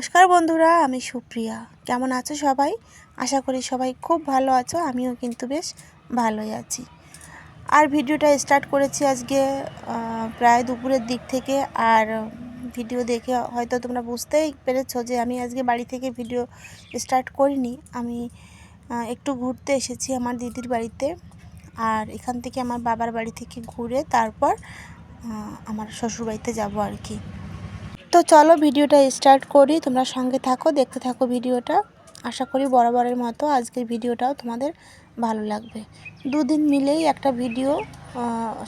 নমস্কার বন্ধুরা, আমি সুপ্রিয়া। কেমন আছো সবাই? আশা করি সবাই খুব ভালো আছো, আমিও কিন্তু বেশ ভালোই আছি। আর ভিডিওটা স্টার্ট করেছি আজকে প্রায় দুপুরের দিক থেকে। আর ভিডিও দেখে হয়তো তোমরা বুঝতেই পেরেছ যে আমি আজকে বাড়ি থেকে ভিডিও স্টার্ট করিনি। আমি একটু ঘুরতে এসেছি আমার দিদির বাড়িতে। আর এখান থেকে আমার বাবার বাড়ি থেকে ঘুরে তারপর আমার শ্বশুর বাড়িতে যাব আর কি। তো চলো ভিডিওটা স্টার্ট করি, তোমরা সঙ্গে থাকো, দেখতে থাকো ভিডিওটা। আশা করি বরাবরের মতো আজকের ভিডিওটাও তোমাদের ভালো লাগবে। দুদিন মিলেই একটা ভিডিও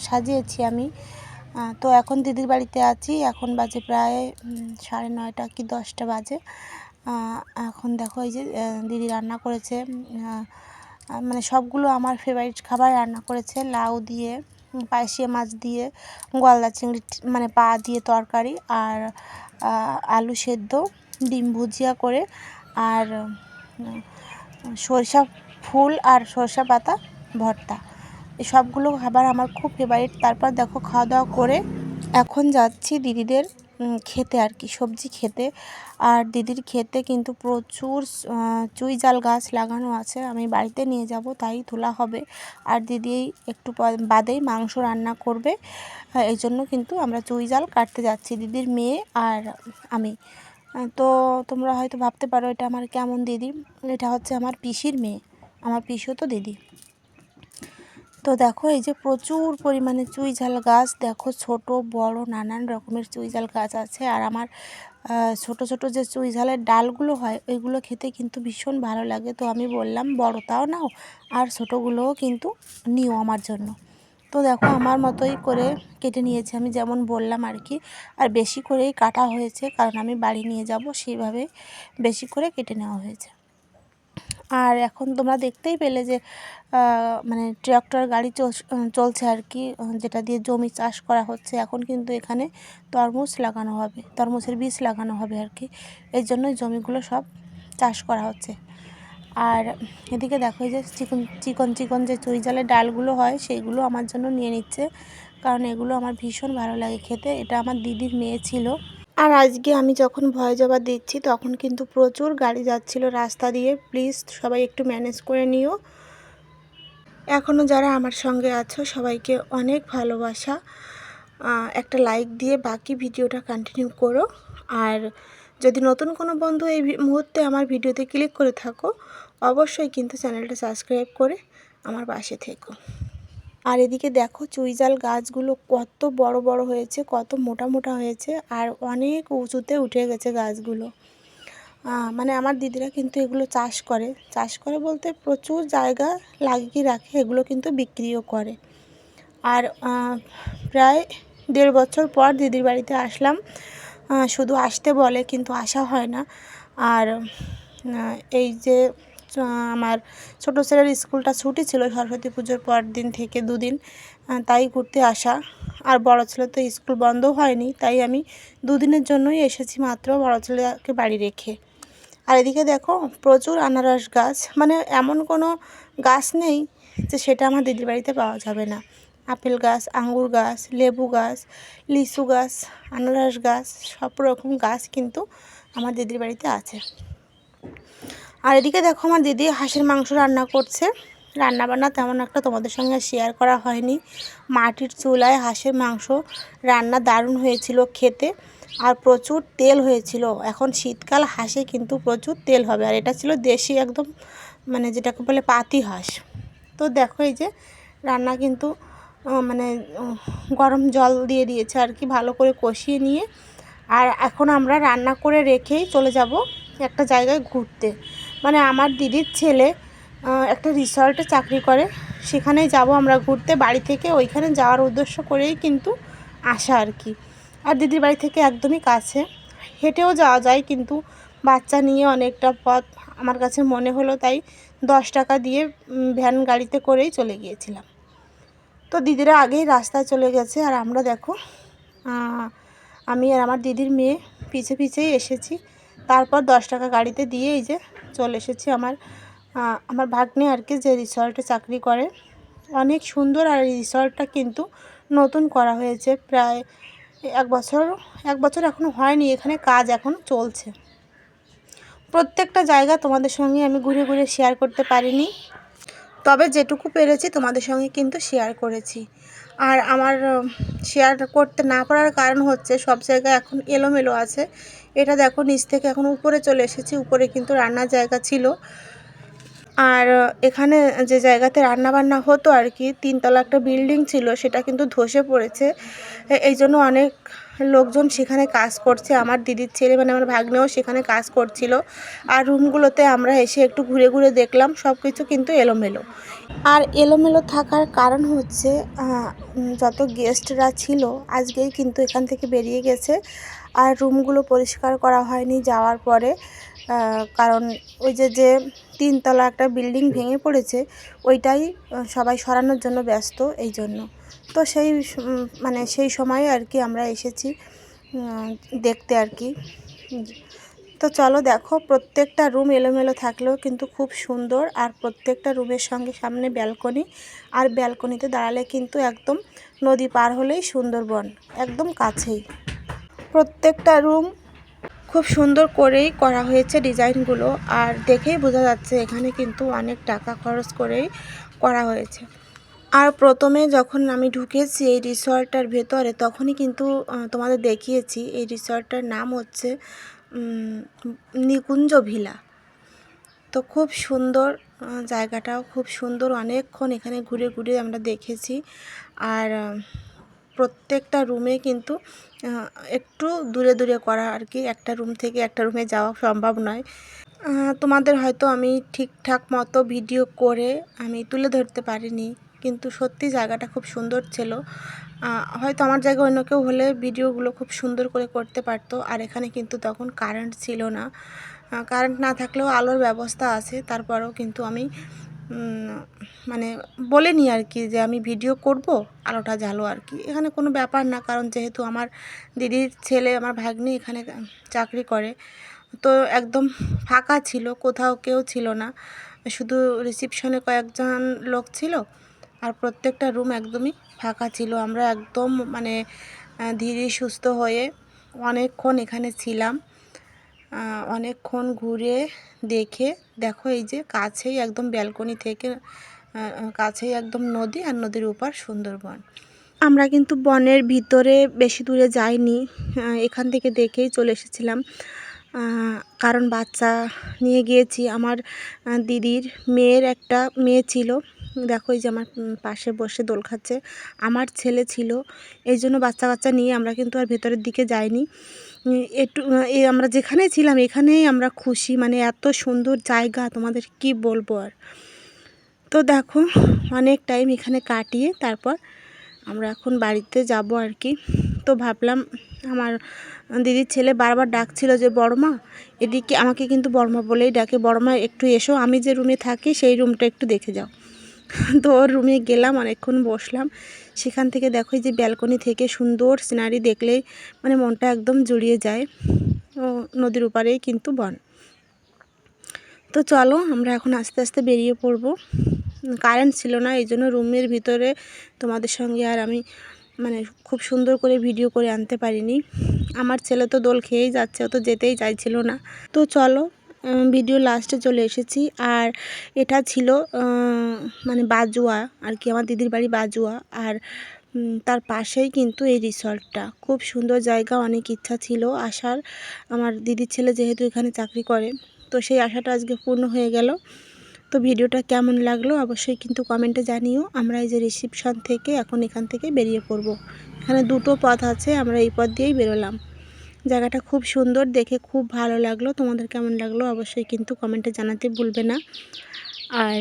সাজিয়েছি আমি। তো এখন দিদির বাড়িতে আছি, এখন বাজে প্রায় সাড়ে নয়টা কি দশটা বাজে। এখন দেখো এই যে দিদি রান্না করেছে মানে সবগুলো আমার ফেভারিট খাবার রান্না করেছে, লাউ দিয়ে। পায়েসিয়া মাছ দিয়ে গলদা চিংড়ি মানে পা দিয়ে তরকারি আর আলু সেদ্ধ, ডিম ভুজিয়া করে আর সরিষা ফুল আর সরষা পাতা, ভর্তা। এই সবগুলো খাবার আমার খুব ফেভারিট তারপর দেখো খাওয়া দাওয়া করে এখন যাচ্ছি দিদিদের খেতে আর কি, সবজি খেতে। আর দিদির খেতে কিন্তু প্রচুর চুই জাল গাছ লাগানো আছে, আমি বাড়িতে নিয়ে যাব, তাই তোলা হবে। আর দিদি একটু বাদেই মাংস রান্না করবে এই জন্য কিন্তু আমরা চুই জাল কাটতে যাচ্ছি, দিদির মেয়ে আর আমি। তো তোমরা হয়তো ভাবতে পারো, এটা আমার কেমন দিদি? এটা হচ্ছে আমার পিসির মেয়ে, আমার পিসিও তো দিদি। তো দেখো, এই যে প্রচুর পরিমাণে চুই ঝাল গাছ। দেখো, ছোট, বড়, নানান রকমের চুই ঝাল গাছ আছে। আর আমার ছোট ছোট যে চুই ঝালের ডালগুলো হয়, ওইগুলো খেতে কিন্তু ভীষণ ভালো লাগে। তো আমি বললাম বড়টাও নাও, আর ছোটোগুলোও কিন্তু নিও আমার জন্য। তো দেখো, আমার মতোই করে কেটে নিয়েছি আমি, যেমন বললাম আর কি। আর বেশি করেই কাটা হয়েছে, কারণ আমি বাড়ি নিয়ে যাব, সেইভাবে বেশি করে কেটে নেওয়া হয়েছে। আর এখন তোমরা দেখতেই পেলে যে মানে ট্রাক্টর, গাড়ি চল- চলছে আর কি যেটা দিয়ে জমি চাষ করা হচ্ছে। এখন কিন্তু এখানে তরমুজ লাগানো হবে, তরমুজের বীজ লাগানো হবে আর কি। এই জন্য জমিগুলো সব চাষ করা হচ্ছে। আর এদিকে দেখো যে চিকন চিকন চিকন যে চুই জালের ডালগুলো হয়, সেইগুলো আমার জন্য নিয়ে নিচ্ছে। কারণ এগুলো আমার ভীষণ ভালো লাগে খেতে। এটা আমার দিদির মেয়ে ছিল। আর আজকে আমি যখন ভয় জবা দিচ্ছি, তখন কিন্তু প্রচুর গাড়ি যাচ্ছিল রাস্তা দিয়ে। প্লিজ সবাই একটু ম্যানেজ করে নিও। এখনও যারা আমার সঙ্গে আছো, সবাইকে অনেক ভালোবাসা। একটা লাইক দিয়ে বাকি ভিডিওটা কন্টিনিউ করো। আর যদি নতুন কোনো বন্ধু এই মুহূর্তে আমার ভিডিওতে ক্লিক করে থাকো, অবশ্যই কিন্তু চ্যানেলটা সাবস্ক্রাইব করে আমার পাশে থেকো। আর এদিকে দেখো চুইজাল গাছগুলো কত বড় বড় হয়েছে, কত মোটা মোটা হয়েছে আর অনেক উঁচুতে উঠে গেছে গাছগুলো। মানে আমার দিদিরা কিন্তু এগুলো চাষ করে। চাষ করে বলতে প্রচুর জায়গা লাগিয়ে রাখে, এগুলো কিন্তু বিক্রিও করে। আর প্রায় দেড় বছর পর দিদির বাড়িতে আসলাম। শুধু আসতে বলে কিন্তু আসা হয় না। আর এই যে আমার ছোটো ছেলের স্কুলটা ছুটি ছিল সরস্বতী পুজোর পর দিন থেকে দুদিন তাই ঘুরতে আসা। আর বড় ছেলে তো স্কুল বন্ধ হয়নি, তাই আমি দুদিনের জন্যই এসেছি মাত্র বড় ছেলেকে বাড়ি রেখে। আর এদিকে দেখো, প্রচুর আনারস গাছ মানে এমন কোনো গাছ নেই যে সেটা আমার দিদির বাড়িতে পাওয়া যাবে না। আপেল গাছ, আঙ্গুর গাছ, লেবু গাছ, লিচু গাছ, আনারস গাছ, সব রকম গাছ কিন্তু আমার দিদির বাড়িতে আছে। আর এদিকে দেখো আমার দিদি হাঁসের মাংস রান্না করছে। রান্না বান্না তেমন একটা তোমাদের সঙ্গে শেয়ার করা হয়নি। মাটির চুলায় হাঁসের মাংস রান্না দারুণ হয়েছিল খেতে আর প্রচুর তেল হয়েছিল। এখন শীতকাল, হাঁসে কিন্তু প্রচুর তেল হবে আর এটা ছিল দেশি একদম মানে যেটাকে বলে পাতি হাঁস। তো দেখো এই যে রান্না কিন্তু মানে গরম জল দিয়ে দিয়েছে আর কি ভালো করে কষিয়ে নিয়ে। আর এখন আমরা রান্না করে রেখেই চলে যাব একটা জায়গায় ঘুরতে। মানে আমার দিদির ছেলে একটা রিসর্টে চাকরি করে। সেখানেই যাব আমরা ঘুরতে। বাড়ি থেকে ওইখানে যাওয়ার উদ্দেশ্য করেই কিন্তু আসা আর কি। আর দিদির বাড়ি থেকে একদমই কাছে। হেঁটেও যাওয়া যায় কিন্তু বাচ্চা নিয়ে অনেকটা পথ। আমার কাছে মনে হলো তাই দশ টাকা দিয়ে ভ্যান গাড়িতে করেই চলে গিয়েছিলাম। তো দিদিরা আগেই রাস্তায় চলে গেছে। আর আমরা দেখো আমি আর আমার দিদির মেয়ে পিছে পিছেই এসেছি। তারপর দশ টাকা গাড়িতে দিয়ে এই যে চলে এসেছি আমার আমার ভাগ্নে আর কি যে রিসর্টে চাকরি করে। অনেক সুন্দর আর এই রিসর্টটা কিন্তু নতুন করা হয়েছে। প্রায় এক বছর এক বছর এখনও হয়নি, এখানে কাজ এখনও চলছে। প্রত্যেকটা জায়গা তোমাদের সঙ্গে আমি ঘুরে ঘুরে শেয়ার করতে পারিনি। তবে যেটুকু পেরেছি তোমাদের সঙ্গে কিন্তু শেয়ার করেছি। আর আমার শেয়ার করতে না পারার কারণ হচ্ছে সব জায়গায় এখন এলোমেলো আছে। এটা দেখো, নিচ থেকে এখন উপরে চলে এসেছি, উপরে কিন্তু রান্নার জায়গা ছিল। আর এখানে যে জায়গাতে রান্না বান্না হতো আর কি, তিনতলা একটা বিল্ডিং ছিল, সেটা কিন্তু ধসে পড়েছে। এই জন্য অনেক লোকজন সেখানে কাজ করছে, আমার দিদির ছেলে মানে আমার ভাগ্নেও সেখানে কাজ করছিল। আর রুমগুলোতে আমরা এসে একটু ঘুরে ঘুরে দেখলাম সব কিছু কিন্তু এলোমেলো। আর এলোমেলো থাকার কারণ হচ্ছে যত গেস্টরা ছিল, আজকেই কিন্তু এখান থেকে বেরিয়ে গেছে। আর রুমগুলো পরিষ্কার করা হয়নি যাওয়ার পরে কারণ ওই যে যে তিনতলা একটা বিল্ডিং ভেঙে পড়েছে, ওইটাই সবাই সরানোর জন্য ব্যস্ত এই জন্য। তো সেই মানে সেই সময়ে আর কি আমরা এসেছি দেখতে আর কি। তো চলো দেখো, প্রত্যেকটা রুম এলোমেলো থাকলেও কিন্তু খুব সুন্দর, আর প্রত্যেকটা রুমের সঙ্গে সামনে ব্যালকনি, আর ব্যালকনিতে দাঁড়ালে কিন্তু একদম নদী পার হলেই সুন্দরবন, একদম কাছেই। প্রত্যেকটা রুম খুব সুন্দর করেই করা হয়েছে ডিজাইনগুলো আর দেখেই বোঝা যাচ্ছে এখানে কিন্তু অনেক টাকা খরচ করেই করা হয়েছে। আর প্রথমে যখন আমি ঢুকেছি এই রিসর্টটার ভেতরে, তখনই কিন্তু তোমাদের দেখিয়েছি এই রিসর্টটার নাম হচ্ছে নিকুঞ্জ ভিলা। তো খুব সুন্দর জায়গাটাও খুব সুন্দর। অনেকক্ষণ এখানে ঘুরে ঘুরে আমরা দেখেছি। আর প্রত্যেকটা রুমে কিন্তু একটু দূরে দূরে করা আর কি। একটা রুম থেকে একটা রুমে যাওয়া সম্ভব নয়। তোমাদের হয়তো আমি ঠিকঠাক মতো ভিডিও করে আমি তুলে ধরতে পারিনি, কিন্তু সত্যি জায়গাটা খুব সুন্দর ছিল। হয়তো আমার জায়গায় অন্য কেউ হলে ভিডিওগুলো খুব সুন্দর করে করতে পারতো, আর এখানে কিন্তু তখন কারেন্ট ছিল না। কারেন্ট না থাকলেও আলোর ব্যবস্থা আছে, তারপরেও কিন্তু আমি মানে বলেনি আর কি যে আমি ভিডিও করব আলোটা জ্বালো আর কি। এখানে কোনো ব্যাপার না, কারণ যেহেতু আমার দিদির ছেলে, আমার ভাগ্নি এখানে চাকরি করে, তো একদম ফাঁকা ছিল, কোথাও কেউ ছিল না। শুধু রিসিপশনে কয়েকজন লোক ছিল, আর প্রত্যেকটা রুম একদমই ফাঁকা ছিল। আমরা একদম মানে ধীরে সুস্থ হয়ে অনেকক্ষণ এখানে ছিলাম। অনেকক্ষণ ঘুরে দেখে, দেখো এই যে কাছেই একদম ব্যালকনি থেকে কাছেই একদম নদী আর নদীর উপর সুন্দরবন। আমরা কিন্তু বনের ভিতরে বেশি দূরে যাইনি এখান থেকে দেখেই চলে এসেছিলাম। কারণ বাচ্চা নিয়ে গিয়েছি, আমার দিদির মেয়ের একটা মেয়ে ছিল। দেখো এই যে আমার পাশে বসে দোল খাচ্ছে। আমার ছেলে ছিল, এই জন্য বাচ্চা কাচ্চা নিয়ে আমরা কিন্তু আর ভেতরের দিকে যাইনি। একটু আমরা যেখানে ছিলাম, এখানেই আমরা খুশি। মানে এত সুন্দর জায়গা, তোমাদের কি বলব আর? তো দেখো, অনেক টাইম এখানে কাটিয়ে তারপর আমরা এখন বাড়িতে যাব আর কি। তো ভাবলাম, আমার দিদির ছেলে বারবার ডাকছিল যে, বড়মা, এদিকে আমাকে কিন্তু বড়মা বলেই ডাকে। বড়মা, একটু এসো। আমি যে রুমে থাকি, সেই রুমটা একটু দেখে যাও। তো রুমে গেলাম, অনেকক্ষণ বসলাম। সেখান থেকে দেখো যে ব্যালকনি থেকে সুন্দর সিনারি দেখলেই মানে মনটা একদম জুড়িয়ে যায়। ও নদীর উপারেই কিন্তু বন। তো চলো আমরা এখন আস্তে আস্তে বেরিয়ে পড়ব। কারেন্ট ছিল না, এই জন্য রুমের ভিতরে তোমাদের সঙ্গে আর আমি মানে খুব সুন্দর করে ভিডিও করে আনতে পারিনি। আমার ছেলে তো দোল খেয়েই যাচ্ছে, ও তো যেতেই চাইছিল না। তো চলো ভিডিও লাস্টে চলে এসেছি। আর এটা ছিল মানে বাজুয়া, আর কি, আমার দিদির বাড়ি বাজুয়া। আর তার পাশেই কিন্তু এই রিসর্টটা। খুব সুন্দর জায়গা, অনেক ইচ্ছা ছিল আসার। আমার দিদির ছেলে যেহেতু এখানে চাকরি করে, তো সেই আশাটা আজকে পূর্ণ হয়ে গেল। তো ভিডিওটা কেমন লাগল অবশ্যই কিন্তু কমেন্টে জানিও। আমরা এই যে রিসিপশন থেকে এখন এখান থেকে বেরিয়ে পড়ব। এখানে দুটো পথ আছে, আমরা এই পথ দিয়েই বেরোলাম। জায়গাটা খুব সুন্দর, দেখে খুব ভালো লাগল। তোমাদের কেমন লাগল অবশ্যই কিন্তু কমেন্টে জানাতে ভুলবে না। আর,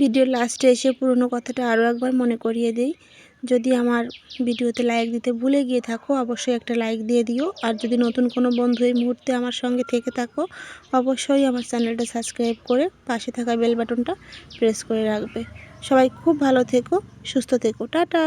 ভিডিওর লাস্টে এসে পুরনো কথাটা আরও একবার মনে করিয়ে দিই। যদি আমার ভিডিওতে লাইক দিতে ভুলে গিয়ে থাকো, অবশ্যই একটা লাইক দিয়ে দিও। আর যদি নতুন কোনো বন্ধু এই মুহূর্তে আমার সঙ্গে থেকে থাকো, অবশ্যই আমার চ্যানেলটা সাবস্ক্রাইব করে পাশে থাকা বেল বাটনটা প্রেস করে রাখবে। সবাই খুব ভালো থেকো, সুস্থ থেকো। টাটা!